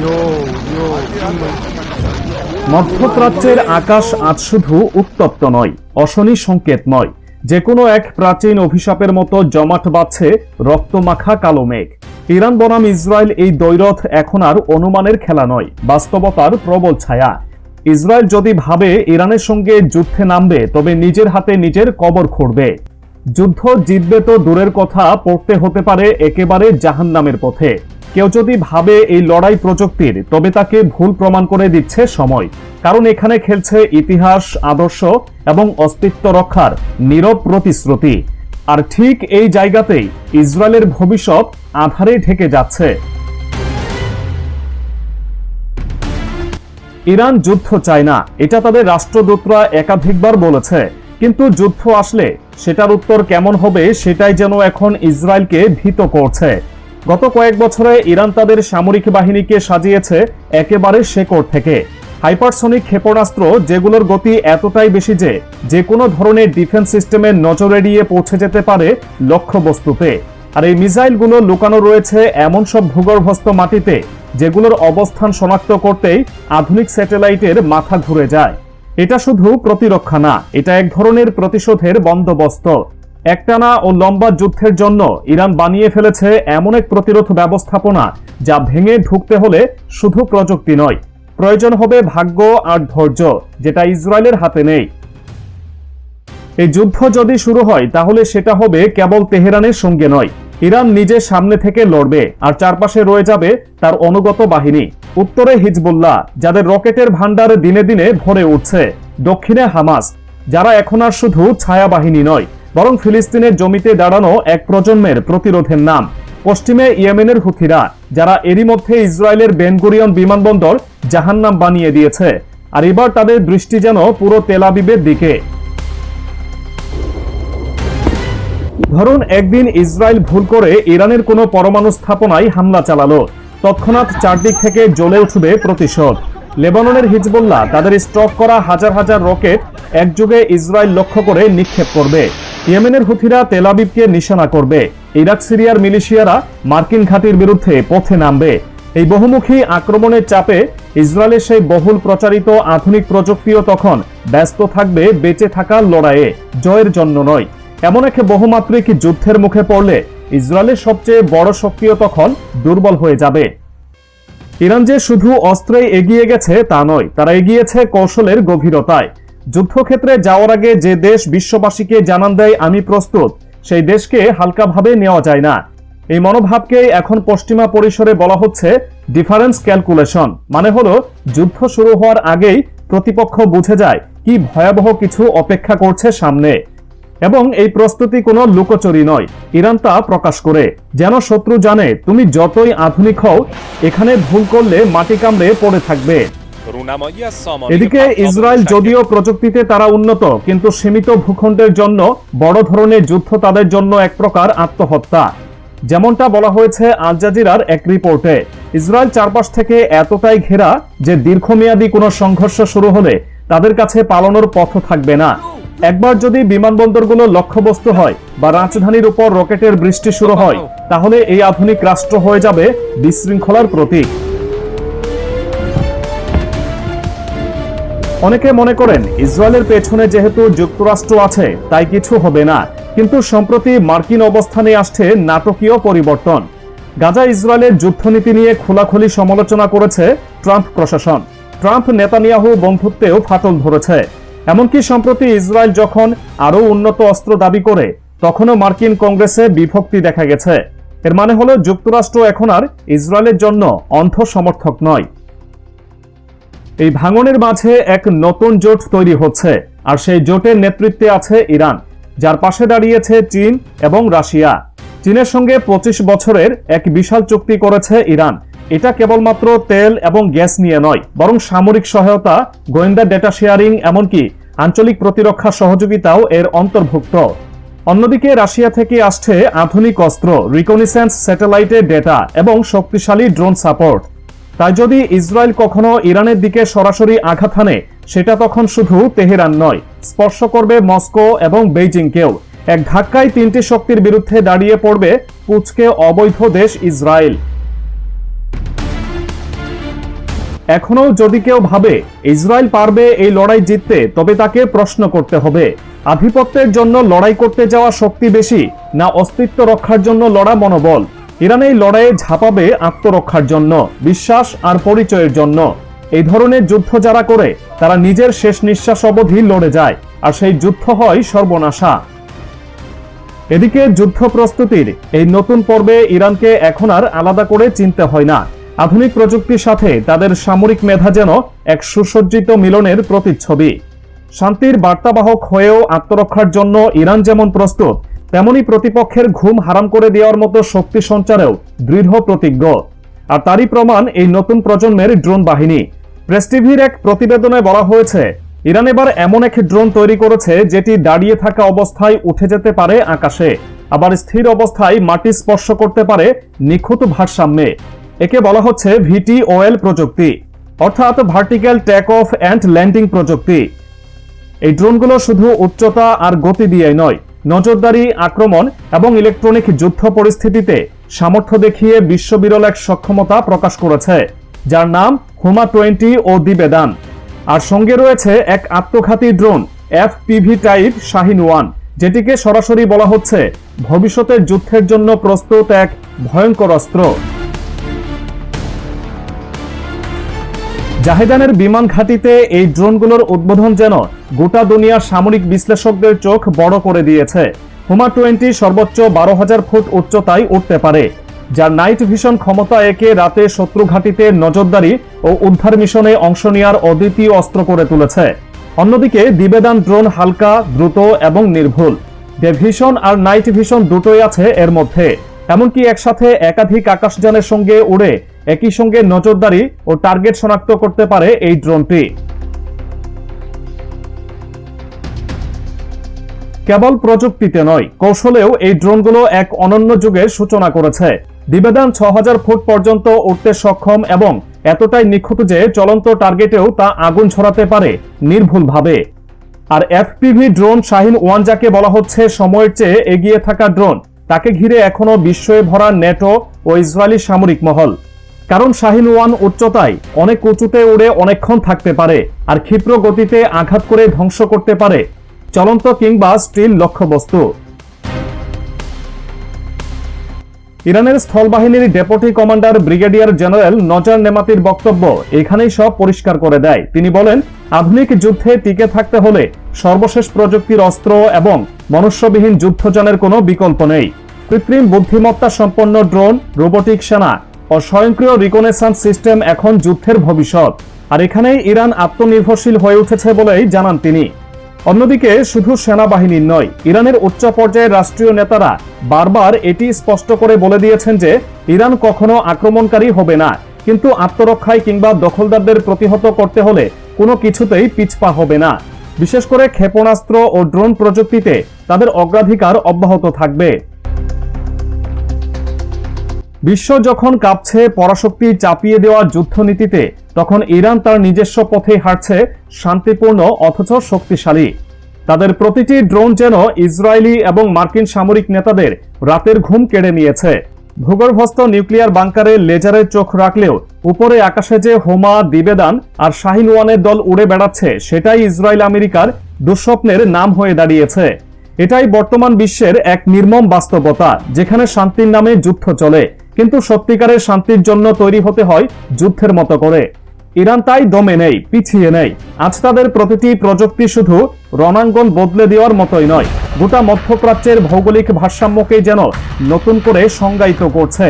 Jo, jo, মধ্যপ্রাচ্যের আকাশ আজ শুধু উত্তপ্ত নয় অশনি সংকেত নয়। যে কোনো এক প্রাচীন অভিশাপের মতো জমাট বাঁধছে রক্তমাখা কালো মেঘ। ইরান বনাম ইসরায়েল এই দ্বৈরথ এখন আর অনুমানের খেলা নয় বাস্তবতার প্রবল ছায়া। ইসরায়েল যদি ভাবে ইরানের সঙ্গে যুদ্ধে নামবে তবে নিজের হাতে নিজের কবর খুঁড়বে। যুদ্ধ জিতবে তো দূরের কথা, পড়তে হতে পারে একেবারে জাহান্নামের পথে। কেউ যদি ভাবে এই লড়াই প্রযুক্তির, তবে তাকে ভুল প্রমাণ করে দিচ্ছে সময়। কারণ এখানে খেলছে ইতিহাস, আদর্শ এবং অস্তিত্ব রক্ষার নীরব প্রতিশ্রুতি। আর ঠিক এই জায়গাতেই ইসরায়েলের ভবিষ্যৎ আধারে ঢেকে যাচ্ছে। ইরান যুদ্ধ চায় না, এটা তাদের রাষ্ট্রদূতরা একাধিকবার বলেছে। কিন্তু যুদ্ধ আসলে সেটার উত্তর কেমন হবে সেটাই যেন এখন ইসরায়েলকে ভীত করছে। গত কয়েক বছরে ইরান তাদের সামরিক বাহিনীকে সাজিয়েছে একেবারে শেকড় থেকে। হাইপারসনিক ক্ষেপণাস্ত্র যেগুলোর গতি এতটাই বেশি যে যে কোনো ধরনের ডিফেন্স সিস্টেমের নজর এড়িয়ে পৌঁছে যেতে পারে লক্ষ্যবস্তুতে। আর এই মিসাইলগুলো লুকানো রয়েছে এমন সব ভূগর্ভস্থ মাটিতে যেগুলোর অবস্থান শনাক্ত করতেই আধুনিক স্যাটেলাইটের মাথা ঘুরে যায়। এটা শুধু প্রতিরক্ষা না, এটা এক ধরনের প্রতিশোধের বন্দোবস্ত। একটানা ও লম্বা যুদ্ধের জন্য ইরান বানিয়ে ফেলেছে এমন এক প্রতিরোধ ব্যবস্থাপনা যা ভেঙে ঢুকতে হলে শুধু প্রযুক্তি নয়। প্রয়োজন হবে ভাগ্য আর ধৈর্য, যেটা ইসরায়েলের হাতে নেই। এই যুদ্ধ যদি শুরু হয়, তাহলে সেটা হবে কেবল তেহরানের সঙ্গে নয় ইরান নিজে সামনে থেকে লড়বে আর চারপাশে রয়ে যাবে তার অনুগত বাহিনী। উত্তরে হিজবুল্লাহ, যাদের রকেটের ভান্ডার দিনে দিনে ভরে উঠছে। দক্ষিণে হামাস, যারা এখন আর শুধু ছায়া বাহিনী নয়, বরং ফিলিস্তিনের জমিতে দাঁড়ানো এক প্রজন্মের প্রতিরোধের নাম। পশ্চিমে ইয়েমেনের হুথিরা, যারা এরই মধ্যে ইসরায়েলের বেনগুরিয়ন বিমানবন্দর জাহান্নাম বানিয়ে দিয়েছে। আর এবার তাদের দৃষ্টি যেন পুরো তেলাবিবের দিকে। ধরুন, একদিন ইসরায়েল ভুল করে ইরানের কোনো পরমাণু স্থাপনায় হামলা চালালো। তৎক্ষণাৎ চারদিক থেকে জ্বলে উঠবে প্রতিশোধ। লেবাননের হিজবুল্লাহ, তাদের স্টক করা হাজার হাজার রকেট একযোগে ইসরায়েল লক্ষ্য করে নিক্ষেপ করবে। ইয়েমেনের হুথিরা তেলাবিবকে নিশানা করবে। ইরাক, সিরিয়ার মিলিশিয়ারা মার্কিন ঘাঁটির বিরুদ্ধে পথে নামবে। এই বহুমুখী আক্রমণের চাপে ইসরায়েলের সেই বহুল প্রচারিত আধুনিক প্রযুক্তিও তখন ব্যস্ত থাকবে, বেঁচে থাকার লড়াইয়ে। জয়ের জন্য নয়। এমন এক বহুমাত্রিক যুদ্ধের মুখে পড়লে ইসরায়েলের সবচেয়ে বড় শক্তিও তখন দুর্বল হয়ে যাবে। ইরান যে শুধু অস্ত্রে এগিয়ে গেছে তা নয়, তারা এগিয়েছে কৌশলের গভীরতায়। যুদ্ধক্ষেত্রে যাওয়ার আগে যে দেশ বিশ্ববাসীকে জানান দেয়, আমি প্রস্তুত সেই দেশকে হালকাভাবে নেওয়া যায় না। এই মনোভাবকে এখন পশ্চিমা পরিসরে বলা হচ্ছে ডিফারেন্স ক্যালকুলেশন মানে হলো যুদ্ধ শুরু হওয়ার আগেই প্রতিপক্ষ বুঝে যায় কি ভয়াবহ কিছু অপেক্ষা করছে সামনে। এবং এই প্রস্তুতি কোনো লুকোচুরি নয়। ইরান তা প্রকাশ করে। যেন শত্রু জানে তুমি যতই আধুনিক হও এখানে ভুল করলে মাটি কামড়ে পড়ে থাকবে। এদিকে ইসরায়েল যদিও প্রযুক্তিতে তারা উন্নত কিন্তু সীমিত ভূখণ্ডের জন্য বড় ধরনের যুদ্ধ তাদের জন্য এক প্রকার আত্মহত্যা। যেমনটা বলা হয়েছে আল জাজিরার এক রিপোর্টে ইসরায়েল চারপাশ থেকে এতটাই ঘেরা যে দীর্ঘমেয়াদী কোনো সংঘর্ষ শুরু হলে তাদের কাছে পালানোর পথ থাকবে না। একবার যদি বিমানবন্দরগুলো লক্ষ্যবস্তু হয় বা রাজধানীর উপর রকেটের বৃষ্টি শুরু হয়, তাহলে এই আধুনিক রাষ্ট্র হয়ে যাবে বিশৃঙ্খলার প্রতীক। অনেকে মনে করেন, ইসরায়েলের পেছনে যেহেতু যুক্তরাষ্ট্র আছে, তাই কিছু হবে না। কিন্তু সম্প্রতি মার্কিন অবস্থানে আসছে নাটকীয় পরিবর্তন। গাজা ইসরায়েলের যুদ্ধনীতি নিয়ে খোলাখুলি সমালোচনা করেছে ট্রাম্প প্রশাসন। ট্রাম্প নেতানিয়াহু বন্ধুত্বেও ফাটল ধরেছে। এমনকি সম্প্রতি ইসরায়েল যখন আরও উন্নত অস্ত্র দাবি করে, তখনও মার্কিন কংগ্রেসে বিভক্তি দেখা গেছে। এর মানে হলো যুক্তরাষ্ট্র এখন আর ইসরায়েলের জন্য অন্ধ সমর্থক নয়। এই ভাঙনের মাঝে এক নতুন জোট তৈরি হচ্ছে, আর সেই জোটের নেতৃত্বে আছে ইরান, যার পাশে দাঁড়িয়েছে চীন এবং রাশিয়া। চীনের সঙ্গে পঁচিশ বছরের এক বিশাল চুক্তি করেছে ইরান এটা কেবলমাত্র তেল এবং গ্যাস নিয়ে নয়, বরং সামরিক সহায়তা, গোয়েন্দা ডেটা শেয়ারিং, এমনকি আঞ্চলিক প্রতিরক্ষা সহযোগিতাও এর অন্তর্ভুক্ত। অন্যদিকে রাশিয়া থেকে আসছে আধুনিক অস্ত্র রিকনিসেন্স স্যাটেলাইটের ডেটা এবং শক্তিশালী ড্রোন সাপোর্ট তাই যদি ইসরায়েল কখনো ইরানের দিকে সরাসরি আঘাত হানে, সেটা তখন শুধু তেহরান নয়, স্পর্শ করবে মস্কো এবং বেইজিংকেও। এক ধাক্কায় তিনটি শক্তির বিরুদ্ধে দাঁড়িয়ে পড়বে পুচকে অবৈধ দেশ ইসরায়েল। এখনও যদি কেউ ভাবে ইসরায়েল পারবে এই লড়াই জিততে, তবে তাকে প্রশ্ন করতে হবে। আধিপত্যের জন্য লড়াই করতে যাওয়া শক্তি বেশি, না অস্তিত্ব রক্ষার জন্য লড়া মনোবল? ইরান এই লড়াইয়ে ঝাঁপাবে আত্মরক্ষার জন্য, বিশ্বাস আর পরিচয়ের জন্য। এই ধরনের যুদ্ধ যারা করে, তারা নিজের শেষ নিঃশ্বাস অবধি লড়ে যায়, আর সেই যুদ্ধ হয় সর্বনাশা। এদিকে যুদ্ধ প্রস্তুতির এই নতুন পর্বে ইরানকে এখন আর আলাদা করে চিনতে হয় না। আধুনিক প্রযুক্তির সাথে তাদের সামরিক মেধা যেন এক সুসজ্জিত মিলনের প্রতিচ্ছবি। শান্তির বার্তাবাহক হয়েও আত্মরক্ষার জন্য ইরান যেমন প্রস্তুত, তেমনি প্রতিপক্ষের ঘুম হারাম করে দেওয়ার মতো শক্তি সঞ্চারেও দৃঢ় প্রতিজ্ঞ। আর তারই প্রমাণ এই নতুন প্রজন্মের ড্রোন বাহিনী। প্রেস টিভির এক প্রতিবেদনে বলা হয়েছে, ইরান এবার এমন এক ড্রোন তৈরি করেছে যেটি দাঁড়িয়ে থাকা অবস্থায় উঠে যেতে পারে আকাশে। আবার স্থির অবস্থায় মাটি স্পর্শ করতে পারে নিখুঁত ভারসাম্যে। একে বলা হচ্ছে ভিটি ওএল প্রযুক্তি, অর্থাৎ vertical take off and landing প্রযুক্তি। এই ড্রোনগুলো শুধু উচ্চতা আর গতি দিয়ে নয়, নজরদারি, আক্রমণ এবং ইলেকট্রনিক যুদ্ধ পরিস্থিতিতে সামর্থ্য দেখিয়ে বিশ্ববিরল এক সক্ষমতা প্রকাশ করেছে, যার নাম হুমা টোয়েন্টি ও দিবেদান আর সঙ্গে রয়েছে এক আত্মঘাতী drone F PV type Shahin one, যেটিকে সরাসরি বলা হচ্ছে ভবিষ্যতের যুদ্ধের জন্য প্রস্তুত এক ভয়ঙ্কর অস্ত্র। জাহেদানের বিমান ঘাঁটিতে এই ড্রোনগুলোর উদ্বোধন যেন গোটা দুনিয়ার সামরিক বিশ্লেষকদের চোখ বড় করে দিয়েছে। হুমা টোয়েন্টি সর্বোচ্চ বারো হাজার ফুট উচ্চতায় উঠতে পারে, যার নাইট ভিশন ক্ষমতা একে রাতে শত্রু ঘাঁটিতে নজরদারি ও উদ্ধার মিশনে অংশ নেওয়ার অদ্বিতীয় অস্ত্র করে তুলেছে। অন্যদিকে দিবেদান ড্রোন হালকা, দ্রুত এবং নির্ভুল। ডে ভিশন আর নাইট ভিশন দুটোই আছে এর মধ্যে। এমনকি একসাথে একাধিক আকাশযানের সঙ্গে উড়ে একই সঙ্গে নজরদারি ও টার্গেট শনাক্ত করতে পারে এই ড্রোনটি। কেবল প্রযুক্তিতে নয়, কৌশলেও এই ড্রোনগুলো এক অনন্য যুগের সূচনা করেছে। দিবেদান ছ হাজার ফুট পর্যন্ত উঠতে সক্ষম এবং এতটাই নিখুঁত যে চলন্ত টার্গেটেও তা আগুন ছড়াতে পারে নির্ভুলভাবে। আর এফপিভি ড্রোন শাহিন ওয়ান যাকে বলা হচ্ছে, সময়ের চেয়ে এগিয়ে থাকা ড্রোন। তাকে ঘিরে এখনও বিস্ময়ে ভরা নেটো ও ইসরায়েলি সামরিক মহল। কারণ শাহিন ওয়ান উচ্চতায় অনেক উঁচুতে উড়ে অনেকক্ষণ থাকতে পারে আর ক্ষিপ্র গতিতে আঘাত করে ধ্বংস করতে পারে চলন্ত কিংবা স্টিল লক্ষ্যবস্তু। ইরানের স্থলবাহিনীর deputy commander brigadier general Nazar নেমাতির বক্তব্য এখানেই সব পরিষ্কার করে দেয়। তিনি বলেন, আধুনিক যুদ্ধে টিকে থাকতে হলে সর্বশেষ প্রযুক্তির অস্ত্র এবং মনুষ্যবিহীন যুদ্ধযানের কোনো বিকল্প নেই। কৃত্রিম বুদ্ধিমত্তা সম্পন্ন ড্রোন, রোবোটিক সেনা ও স্বয়ংক্রিয় রিকনেসান্স সিস্টেম এখন যুদ্ধের ভবিষ্যৎ। আর এখানেই ইরান আত্মনির্ভরশীল হয়ে উঠেছে বলেই জানান তিনি। অন্যদিকে শুধু সেনাবাহিনীর নয়, ইরানের উচ্চ পর্যায়ের রাষ্ট্রীয় নেতারা বারবার এটি স্পষ্ট করে বলে দিয়েছেন যে ইরান কখনো আক্রমণকারী হবে না, কিন্তু আত্মরক্ষায় কিংবা দখলদারদের প্রতিহত করতে হলে কোনো কিছুতেই পিছপা হবে না। বিশেষ করে ক্ষেপণাস্ত্র ও ড্রোন প্রযুক্তিতে তাদের অগ্রাধিকার অব্যাহত থাকবে। বিশ্ব যখন কাঁপছে, পরাশক্তি চাপিয়ে দেওয়া যুদ্ধনীতিতে, তখন ইরান তার নিজস্ব পথে হাঁটছে, শান্তিপূর্ণ অথচ শক্তিশালী। তাদের প্রতিটি ড্রোন যেন ইসরায়েলি এবং মার্কিন সামরিক নেতাদের রাতের ঘুম কেড়ে নিয়েছে। ভূগর্ভস্থ নিউক্লিয়ার বাংকারে লেজারের চোখ রাখলেও, উপরে আকাশে যে হোমা দিবেদান আর শাহিন ওয়ানের দল উড়ে বেড়াচ্ছে, সেটাই ইসরায়েল আমেরিকার দুঃস্বপ্নের নাম হয়ে দাঁড়িয়েছে। এটাই বর্তমান বিশ্বের এক নির্মম বাস্তবতা, যেখানে শান্তির নামে যুদ্ধ চলে। কিন্তু সত্যিকারের শান্তির জন্য তৈরি হতে হয় যুদ্ধের মতো করে। ইরান তাই দমে নেই, পিছিয়ে নেই। আজ তাদের প্রতিটি প্রযুক্তি শুধু রণাঙ্গন বদলে দেওয়ার মতোই নয়, গোটা মধ্যপ্রাচ্যের ভৌগোলিক ভারসাম্যকেই যেন নতুন করে সংজ্ঞায়িত করছে।